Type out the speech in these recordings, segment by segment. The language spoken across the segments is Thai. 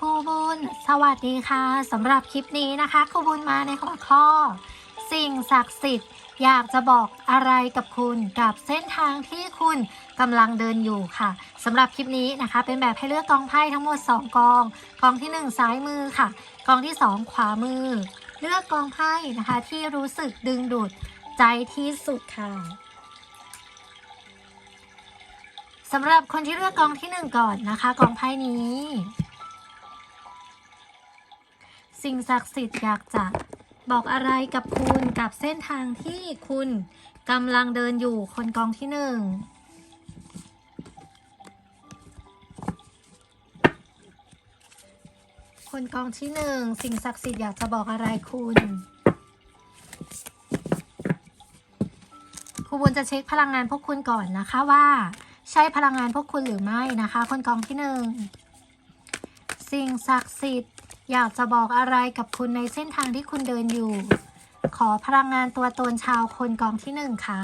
ครูบุญสวัสดีค่ะสำหรับคลิปนี้นะคะครูบุญมาในหัวข้อ สิ่งศักดิ์สิทธิ์อยากจะบอกอะไรกับคุณกับเส้นทางที่คุณกำลังเดินอยู่ค่ะสำหรับคลิปนี้นะคะ เป็นแบบให้เลือกกองไพ่ทั้งหมด 2 กอง กองที่ 1 ซ้ายมือค่ะ กองที่ 2 ขวามือ เลือกกองไพ่นะคะที่รู้สึกดึงดูดใจที่สุดค่ะสำหรับคนที่เลือกกองที่ 1 ก่อนนะคะ กองไพ่นี้ สิ่งศักดิ์สิทธิ์อยากจะบอกอะไรกับคุณกับเส้นทางที่คุณกำลังเดินอยู่คนกองที่หนึ่งคนกองที่หนึ่งสิ่งศักดิ์สิทธิ์อยากจะบอกอะไรคุณครูบุญจะเช็คพลังงานพวกคุณก่อนนะคะว่า ใช่พลังงานพวกคุณหรือไม่นะคะ คนกองที่หนึ่งสิ่งศักดิ์สิทธิ์ อยากจะบอกอะไรกับคุณในเส้นทางที่คุณเดินอยู่ ขอพลังงานตัวตนชาวคนกองที่หนึ่งค่ะ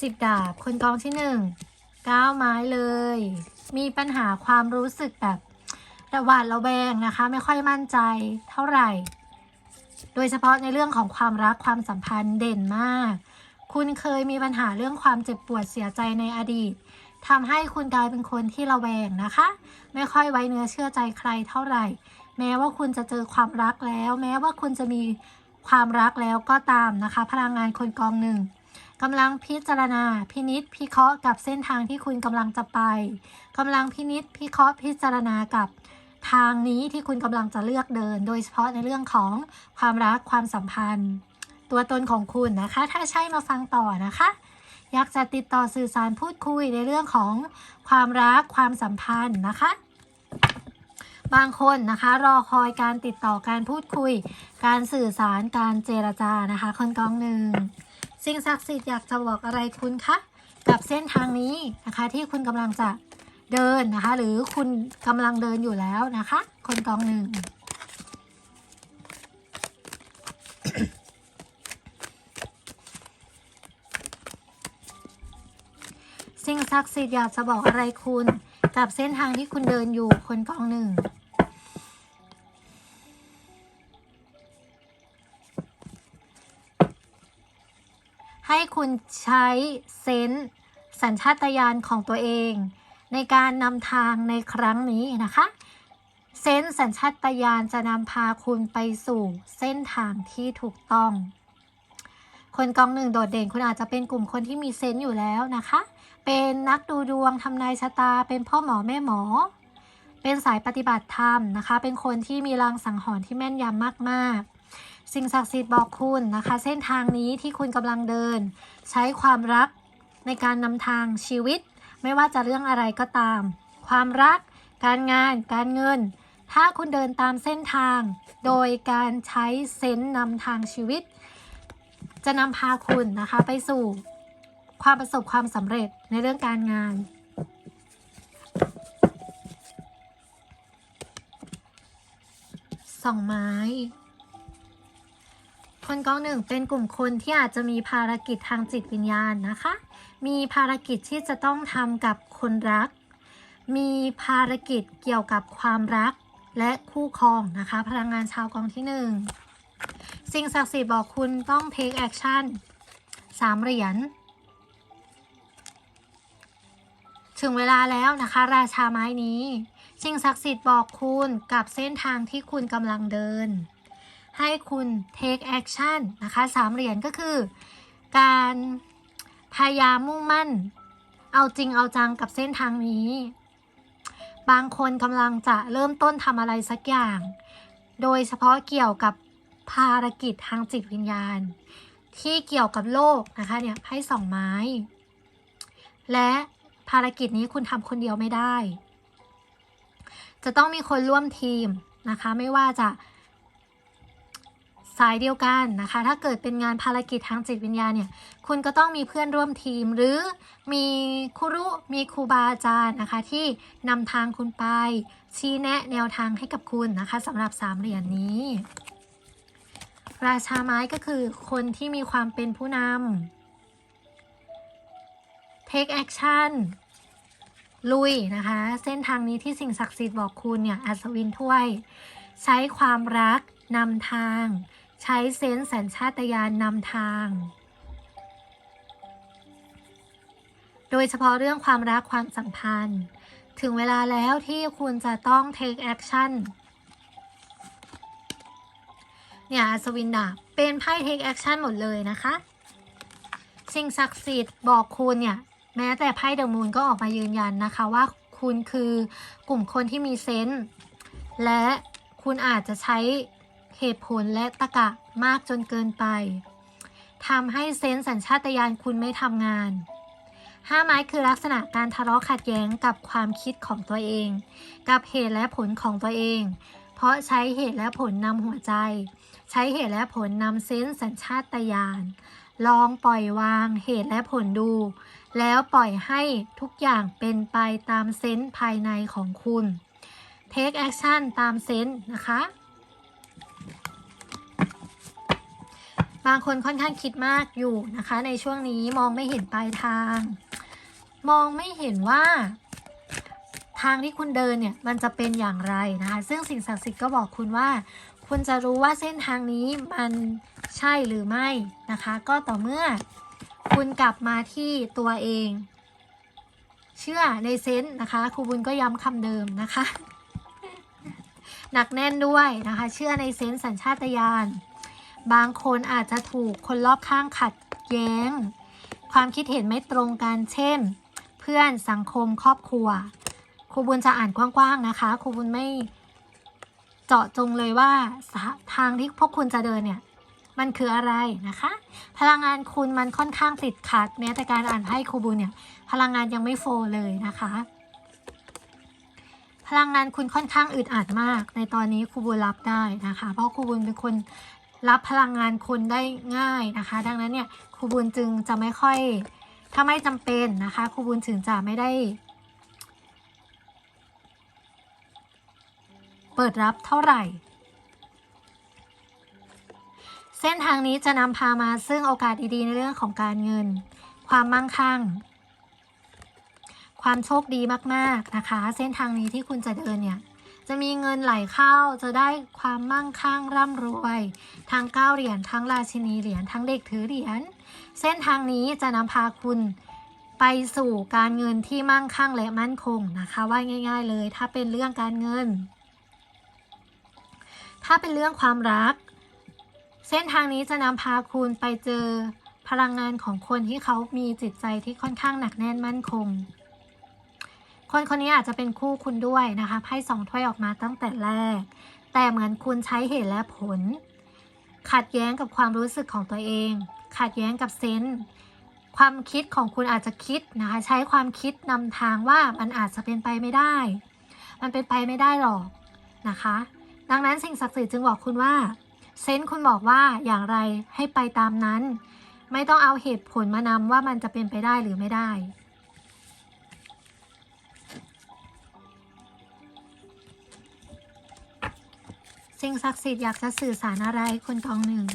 สิบดาบคนกองที่หนึ่งก้าวไม้เลย มีปัญหาความรู้สึกแบบระหวาดระแวงนะคะ ไม่ค่อยมั่นใจเท่าไหร่ โดยเฉพาะในเรื่องของความรักความสัมพันธ์เด่นมาก คุณเคยมีปัญหาเรื่องความเจ็บปวดเสียใจในอดีต ทำให้คุณกลายเป็นคนที่ระแวงนะคะ ไม่ค่อยไว้เนื้อเชื่อใจใครเท่าไหร่ แม้ว่าคุณจะเจอความรักแล้ว แม้ว่าคุณจะมีความรักแล้วก็ตามนะคะ พลังงานคนกองหนึ่งกำลังพิจารณา พินิษพิเคราะห์กับเส้นทางที่คุณกำลังจะไปกำลังพินิษพิเคราะห์พิจารณากับทางนี้ที่คุณกำลังจะเลือกเดิน โดยเฉพาะในเรื่องของความรักความสัมพันธ์ ตัวตนของคุณนะคะ ถ้าใช่มาฟังต่อนะคะ อยากจะติดต่อสื่อสารพูดคุยในเรื่องของความรักความสัมพันธ์นะคะ บางคนนะคะรอคอยการติดต่อการพูดคุย การสื่อสารการเจรจานะคะ คนกองหนึ่งสิ่งศักดิ์สิทธิ์อยากจะบอกอะไรคุณคะกับเส้นทางนี้นะคะที่คุณกำลังจะเดินนะคะ หรือคุณกำลังเดินอยู่แล้วนะคะ คนกองหนึ่ง ศักดิ์สิทธิ์อยากจะบอกอะไรคุณ กับเส้นทางที่คุณเดินอยู่คนกองหนึ่งให้คุณใช้เซนส์สัญชาตญาณของตัวเอง ในการนำทางในครั้งนี้นะคะ เซนส์สัญชาตญาณจะนำพาคุณไปสู่เส้นทางที่ถูกต้อง คนกองหนึ่งโดดเด่นคุณอาจจะเป็นกลุ่มคนที่มีเซนส์อยู่แล้วนะคะ เป็นนักดูดวงทำนายชะตา เป็นพ่อหมอแม่หมอ เป็นสายปฏิบัติธรรมนะคะ เป็นคนที่มีรางสังหรณ์ที่แม่นยำมากๆ สิ่งศักดิ์สิทธิ์บอกคุณนะคะ เส้นทางนี้ที่คุณกำลังเดิน ใช้ความรักในการนำทางชีวิต ไม่ว่าจะเรื่องอะไรก็ตาม ความรัก การงาน การเงิน ถ้าคุณเดินตามเส้นทาง โดยการใช้เซนส์นำทางชีวิต จะนำพาคุณนะคะไปสู่ความประสบความสำเร็จในเรื่องการงาน สองไม้ คนกองหนึ่งเป็นกลุ่มคนที่อาจจะมีภารกิจทางจิตวิญญาณนะคะ มีภารกิจที่จะต้องทำกับคนรัก มีภารกิจเกี่ยวกับความรักและคู่ครองนะคะ พลังงานชาวกองที่หนึ่ง สิ่งศักดิ์สิทธิ์บอกคุณต้อง take action สามเหรียญถึงเวลาแล้วนะคะ ราชาไม้นี้ สิ่งศักดิ์สิทธิ์บอกคุณกับเส้นทางที่คุณกำลังเดิน ให้คุณ take action นะคะสามเหรียญก็คือ การพยายามมุ่งมั่น เอาจริงเอาจังกับเส้นทางนี้ บางคนกำลังจะเริ่มต้นทำอะไรสักอย่าง โดยเฉพาะเกี่ยวกับ ภารกิจทางจิตวิญญาณ ที่เกี่ยวกับโลกนะคะเนี่ยไพ่สองไม้ และภารกิจนี้คุณทำคนเดียวไม่ได้ จะต้องมีคนร่วมทีมนะคะ ไม่ว่าจะสายเดียวกันนะคะ ถ้าเกิดเป็นงานภารกิจทางจิตวิญญาณเนี่ย คุณก็ต้องมีเพื่อนร่วมทีม หรือมีครูมีครูบาอาจารย์นะคะ ที่นำทางคุณไป ชี้แนะแนวทางให้กับคุณนะคะสำหรับสามเหรียญนี้ ราชาไม้ก็คือคนที่มีความเป็นผู้นำ take action ลุยนะคะ เส้นทางนี้ที่สิ่งศักดิ์สิทธิ์บอกคุณเนี่ย อัศวินถ้วย ใช้ความรักนำทาง ใช้เซนส์สัญชาตญาณนำทาง โดยเฉพาะเรื่องความรักความสัมพันธ์ ถึงเวลาแล้วที่คุณจะต้อง take action เนี่ยอัศวินดาบเป็นไพ่ take action หมดเลยนะคะ สิ่งศักดิ์สิทธิ์บอกคุณเนี่ย แม้แต่ไพ่เดอะมูนก็ออกมายืนยันนะคะว่าคุณคือกลุ่มคนที่มีเซนส์และคุณอาจจะใช้เหตุผลและตะกะมากจนเกินไปทำให้เซนส์สัญชาตญาณคุณไม่ทำงานห้าไม้คือลักษณะการทะเลาะขัดแย้งกับความคิดของตัวเอง กับเหตุและผลของตัวเอง ราะใช้เหตุและผลนำหัวใจ ใช้เหตุและผลนำเซนส์สัญชาตญาณลองปล่อยวางเหตุและผลดู แล้วปล่อยให้ทุกอย่างเป็นไปตามเซนส์ภายในของคุณ take action ตามเซนส์นะคะ บางคนค่อนข้างคิดมากอยู่นะคะ ในช่วงนี้มองไม่เห็นปลายทาง มองไม่เห็นว่า ทางที่คุณเดินเนี่ยมันจะเป็นอย่างไรนะคะ ซึ่งสิ่งศักดิ์สิทธิ์ก็บอกคุณว่า คุณจะรู้ว่าเส้นทางนี้มันใช่หรือไม่นะคะ ก็ต่อเมื่อคุณกลับมาที่ตัวเอง เชื่อในเซนส์นะคะครูบุญก็ย้ำคำเดิมนะคะหนักแน่นด้วยนะคะ เชื่อในเซนส์สัญชาตญาณบางคนอาจจะถูกคนรอบข้างขัดแย้ง ความคิดเห็นไม่ตรงกันเช่น เพื่อนสังคมครอบครัว ครูบุญจะอ่านกว้างๆนะคะครูบุญไม่เจาะจงเลยว่าทางที่พวกคุณจะเดินเนี่ย มันคืออะไรนะคะ พลังงานคุณมันค่อนข้างติดขัดแม้แต่การอ่านไพ่ครูบุญเนี่ยพลังงานยังไม่โฟลเลยนะคะ พลังงานคุณค่อนข้างอึดอัดมาก ในตอนนี้ครูบุญรับได้นะคะ เพราะครูบุญเป็นคนรับพลังงานคนได้ง่ายนะคะ ดังนั้นเนี่ยครูบุญจึงจะไม่ค่อยถ้าไม่จำเป็นนะคะครูบุญถึงจะไม่ได้ เปิดรับเท่าไหร่ เส้นทางนี้จะนำพามาซึ่งโอกาสดีๆในเรื่องของการเงิน ความมั่งคั่ง ความโชคดีมากๆนะคะ เส้นทางนี้ที่คุณจะเดินเนี่ยจะมีเงินไหลเข้าจะได้ความมั่งคั่งร่ำรวยทั้งเก้าเหรียญทั้งราชินีเหรียญทั้งเด็กถือเหรียญเส้นทางนี้จะนำพาคุณไปสู่การเงินที่มั่งคั่งและมั่นคงนะคะ ว่าง่าย ๆ เลย ถ้าเป็นเรื่องการเงิน ถ้าเป็นเรื่องความรัก เส้นทางนี้จะนำพาคุณไปเจอพลังงานของคนที่เขามีจิตใจที่ค่อนข้างหนักแน่นมั่นคง คนคนนี้อาจจะเป็นคู่คุณด้วยนะคะไพ่สองถ้วยออกมาตั้งแต่แรก แต่เหมือนคุณใช้เหตุและผล ขัดแย้งกับความรู้สึกของตัวเอง ขัดแย้งกับเซนส์ความคิดของคุณอาจจะคิดนะคะ ใช้ความคิดนำทางว่ามันอาจจะเป็นไปไม่ได้ มันเป็นไปไม่ได้หรอกนะคะ ดังนั้นสิ่งศักดิ์สิทธิ์จึงบอกคุณว่าเซนคุณบอกว่าอย่างไรให้ไปตามนั้น ไม่ต้องเอาเหตุผลมานำว่ามันจะเป็นไปได้หรือไม่ได้สิ่งศักดิ์สิทธิ์อยากจะสื่อสารอะไรคนกองหนึ่ง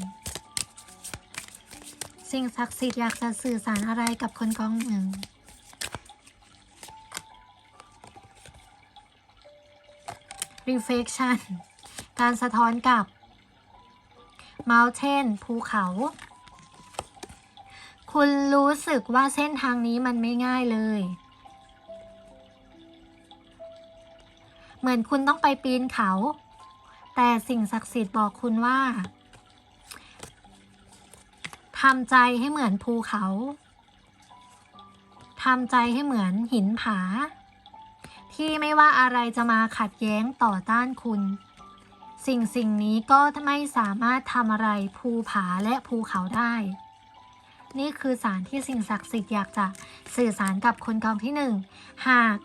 สิ่งศักดิ์สิทธิ์อยากจะสื่อสารอะไรกับคนกองหนึ่ง reflection การสะท้อนกับ mountain ภูเขา คุณรู้สึกว่าเส้นทางนี้มันไม่ง่ายเลย เหมือนคุณต้องไปปีนเขา แต่สิ่งศักดิ์สิทธิ์บอกคุณว่าทำใจให้เหมือนภูเขาทำใจให้เหมือนหินผา ที่ไม่ว่าอะไรจะมาขัดแย้งต่อต้านคุณ สิ่งสิ่งนี้ก็ไม่สามารถทำอะไรภูผาและภูเขาได้ นี่คือสารที่สิ่งศักดิ์สิทธิ์อยากจะสื่อสารกับคนกองที่หนึ่งหาก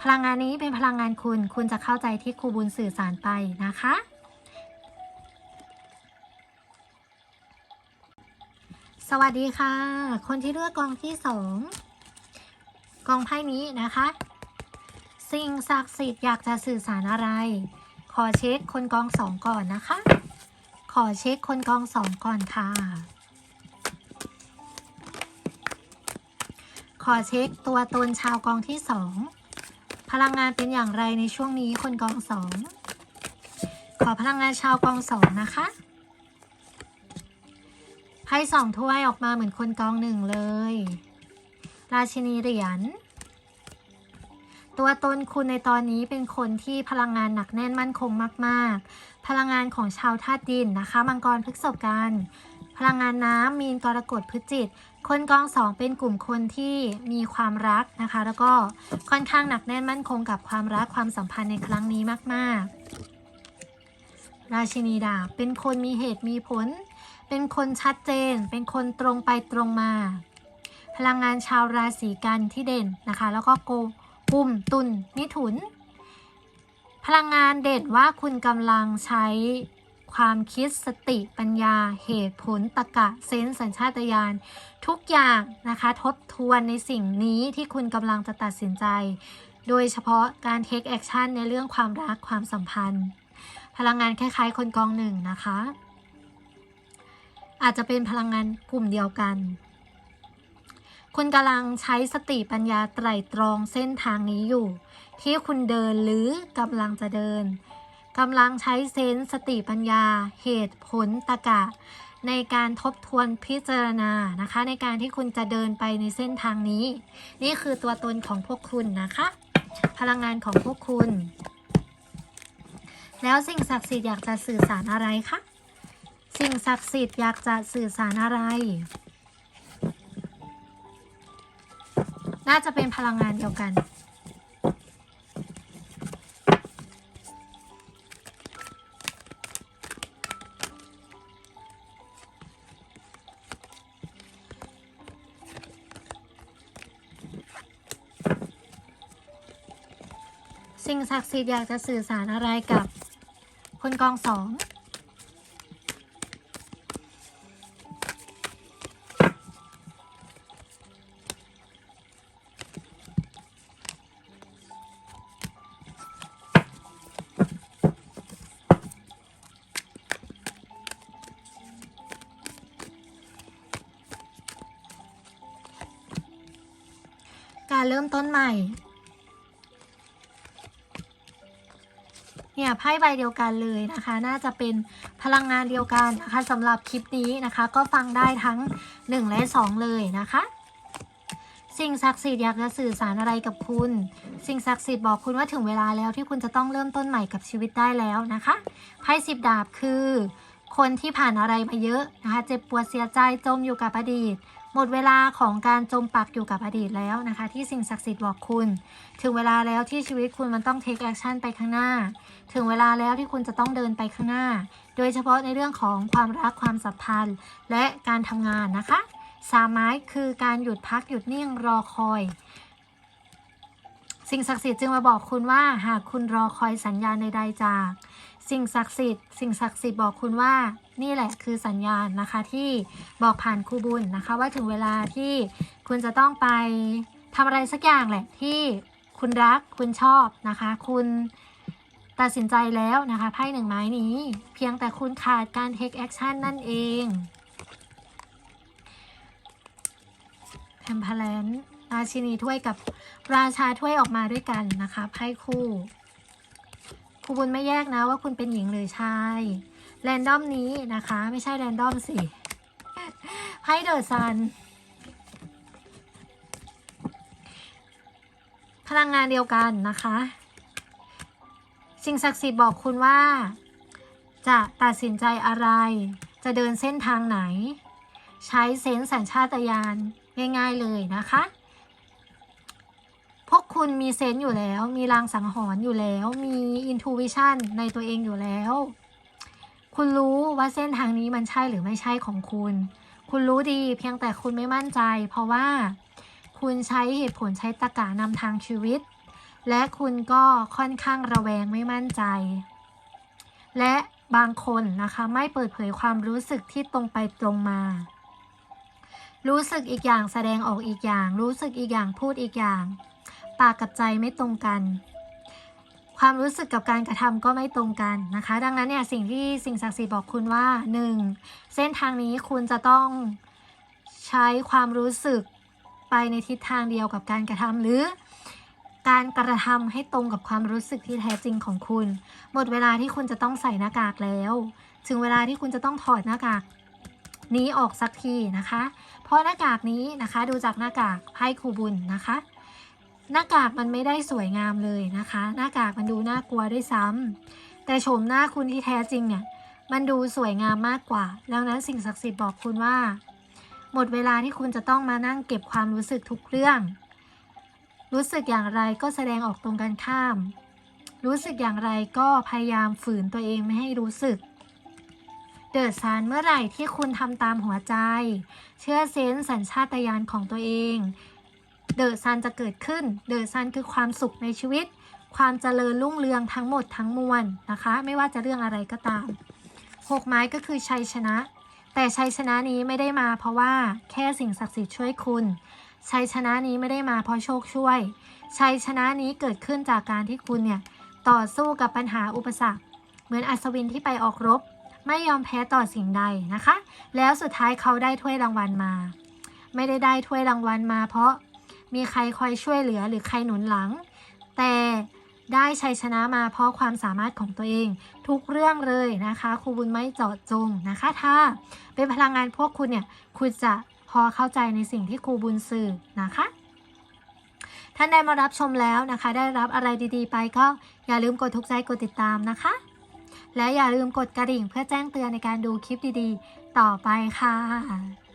พลังงานนี้เป็นพลังงานคุณ คุณจะเข้าใจที่ครูบุญสื่อสารไปนะคะ สวัสดีค่ะ คนที่เลือกกองที่สองกองไพ่นี้นะคะ สิ่งศักดิ์สิทธิ์อยากจะสื่อสารอะไร ขอเช็คคนกองสองก่อนนะคะ ขอเช็คคนกองสองก่อนค่ะ ขอเช็คตัวตนชาวกองที่สองพลังงานเป็นอย่างไรในช่วงนี้คนกองสอง ขอพลังงานชาวกองสองนะคะไพ่สองถ้วยออกมาเหมือนคนกองหนึ่งเลย ราชินีเหรียญ ตัวตนคุณในตอนนี้เป็นคนที่พลังงานหนักแน่นมั่นคงมาก ๆ พลังงานของชาวธาตุดินนะคะ มังกรพฤกษบกัน พลังงานน้ำมีนกรกฎพฤจิต คนกองสองเป็นกลุ่มคนที่มีความรักนะคะ แล้วก็ค่อนข้างหนักแน่นมั่นคงกับความรักความสัมพันธ์ในครั้งนี้มาก ๆ ราชินีดาบเป็นคนมีเหตุมีผล เป็นคนชัดเจน เป็นคนตรงไปตรงมา พลังงานชาวราศีกันที่เด่นนะคะ แล้วก็โก กุมตุลมิถุน พลังงานเด่นว่าคุณกำลังใช้ความคิดสติปัญญาเหตุผลตรกะเซนส์สัญชาตญาณทุกอย่างนะคะ ทบทวนในสิ่งนี้ที่คุณกำลังจะตัดสินใจ โดยเฉพาะการเทคแอคชั่นในเรื่องความรักความสัมพันธ์ พลังงานคล้ายๆ คนกองหนึ่งนะคะ อาจจะเป็นพลังงานกลุ่มเดียวกัน คุณกำลังใช้สติปัญญาไตร่ตรองเส้นทางนี้อยู่ ที่คุณเดินหรือกำลังจะเดินกำลังใช้เซนสติปัญญา เหตุผลตรรกะ ในการทบทวนพิจารณานะคะ ในการที่คุณจะเดินไปในเส้นทางนี้ นี่คือตัวตนของพวกคุณนะคะ พลังงานของพวกคุณ แล้วสิ่งศักดิ์สิทธิ์อยากจะสื่อสารอะไรคะสิ่งศักดิ์สิทธิ์อยากจะสื่อสารอะไร น่าจะเป็นพลังงานเดียวกัน สิ่งศักดิ์สิทธิ์อยากจะสื่อสารอะไรกับคนกองสอง มต้นใหม่ เนี่ยไพ่ใบเดียวกันเลยนะคะ น่าจะเป็นพลังงานเดียวกันนะคะสำหรับคลิปนี้นะคะ ก็ฟังได้ทั้ง 1 และ 2 เลยนะคะสิ่งศักดิ์สิทธิ์อยากจะสื่อสารอะไรกับคุณ สิ่งศักดิ์สิทธิ์บอกคุณว่าถึงเวลาแล้วที่คุณจะต้องเริ่มต้นใหม่กับชีวิตได้แล้วนะคะ ไพ่สิบดาบคือ คนที่ผ่านอะไรมาเยอะนะคะ เจ็บปวดเสียใจจมอยู่กับอดีต หมดเวลาของการจมปักอยู่กับอดีตแล้วนะคะ ที่สิ่งศักดิ์สิทธิ์บอกคุณ ถึงเวลาแล้วที่ชีวิตคุณมันต้องเทคแอคชั่นไปข้างหน้า ถึงเวลาแล้วที่คุณจะต้องเดินไปข้างหน้า โดยเฉพาะในเรื่องของความรักความสัมพันธ์ และการทำงานนะคะสามไม้คือการหยุดพักหยุดนิ่งรอคอย สิ่งศักดิ์สิทธิ์จึงมาบอกคุณว่า หากคุณรอคอยสัญญาณใดๆจาก สิ่งศักดิ์สิทธิ์ สิ่งศักดิ์สิทธิ์บอกคุณว่า นี่แหละคือสัญญาณนะคะที่บอกผ่านครูบุญนะคะ ว่าถึงเวลาที่คุณจะต้องไปทำอะไรสักอย่างแหละที่คุณรักคุณชอบนะคะ คุณตัดสินใจแล้วนะคะไพ่หนึ่งไม้นี้ เพียงแต่คุณขาดการ take action นั่นเองแพมพาแลนราชินีถ้วยกับราชาถ้วยออกมาด้วยกันนะคะไพ่คู่ครูบุญไม่แยกนะว่าคุณเป็นหญิงหรือชาย แรนดอมนี้นะคะ ไม่ใช่แรนดอมสิไพ่เดอะซัน พลังงานเดียวกันนะคะ สิ่งศักดิ์สิทธิ์บอกคุณว่า จะตัดสินใจอะไร จะเดินเส้นทางไหน ใช้เซนส์สัญชาตญาณง่าย ๆเลยนะคะ พวกคุณมีเซนส์อยู่แล้ว มีรางสังหรณ์อยู่แล้ว มีอินทูวิชันในตัวเองอยู่แล้ว คุณรู้ว่าเส้นทางนี้มันใช่หรือไม่ใช่ของคุณ คุณรู้ดีเพียงแต่คุณไม่มั่นใจ เพราะว่าคุณใช้เหตุผลใช้ตรรกะนำทางชีวิต และคุณก็ค่อนข้างระแวงไม่มั่นใจ และบางคนนะคะไม่เปิดเผยความรู้สึกที่ตรงไปตรงมา รู้สึกอีกอย่างแสดงออกอีกอย่าง รู้สึกอีกอย่างพูดอีกอย่าง ปากกับใจไม่ตรงกัน ความรู้สึกกับการกระทำก็ไม่ตรงกันนะคะ ดังนั้นเนี่ยสิ่งที่สิ่งศักดิ์สิทธิ์บอกคุณว่า 1. เส้นทางนี้คุณจะต้องใช้ความรู้สึกไปในทิศทางเดียวกับการกระทำหรือการกระทำให้ตรงกับความรู้สึกที่แท้จริงของคุณ หมดเวลาที่คุณจะต้องใส่หน้ากากแล้ว ถึงเวลาที่คุณจะต้องถอดหน้ากากนี้ออกสักทีนะคะ เพราะหน้ากากนี้นะคะดูจากหน้ากากไพ่ครูบุญนะคะ หน้ากากมันไม่ได้สวยงามเลยนะคะ หน้ากากมันดูน่ากลัวด้วยซ้ำแต่โฉมหน้าคุณที่แท้จริงเนี่ย มันดูสวยงามมากกว่าดังนั้นสิ่งศักดิ์สิทธิ์บอกคุณว่า หมดเวลาที่คุณจะต้องมานั่งเก็บความรู้สึกทุกเรื่อง รู้สึกอย่างไรก็แสดงออกตรงกันข้าม รู้สึกอย่างไรก็พยายามฝืนตัวเองไม่ให้รู้สึกเดอะซานเมื่อไหร่ที่คุณทำตามหัวใจ เชื่อเซนส์สัญชาตญาณของตัวเอง เดอะซันจะเกิดขึ้น เดอะซันคือความสุขในชีวิต ความเจริญรุ่งเรืองทั้งหมดทั้งมวลนะคะ ไม่ว่าจะเรื่องอะไรก็ตามหกไม้ก็คือชัยชนะ แต่ชัยชนะนี้ไม่ได้มาเพราะว่าแค่สิ่งศักดิ์สิทธิ์ช่วยคุณ ชัยชนะนี้ไม่ได้มาเพราะโชคช่วย ชัยชนะนี้เกิดขึ้นจากการที่คุณเนี่ยต่อสู้กับปัญหาอุปสรรค เหมือนอัศวินที่ไปออกรบ ไม่ยอมแพ้ต่อสิ่งใดนะคะ แล้วสุดท้ายเขาได้ถ้วยรางวัลมา ไม่ได้ได้ถ้วยรางวัลมาเพราะ มีใครคอยช่วยเหลือหรือใครหนุนหลัง แต่ได้ชัยชนะมาเพราะความสามารถของตัวเอง ทุกเรื่องเลยนะคะครูบุญไม่เจาะจงนะคะ ถ้าเป็นพลังงานพวกคุณเนี่ยคุณจะพอเข้าใจในสิ่งที่ครูบุญสื่อนะคะท่านได้มารับชมแล้วนะคะ ได้รับอะไรดีๆ ไปก็อย่าลืมกดทุกใจกดติดตามนะคะ และอย่าลืมกดกระดิ่งเพื่อแจ้งเตือนในการดูคลิปดีๆ ต่อไปค่ะ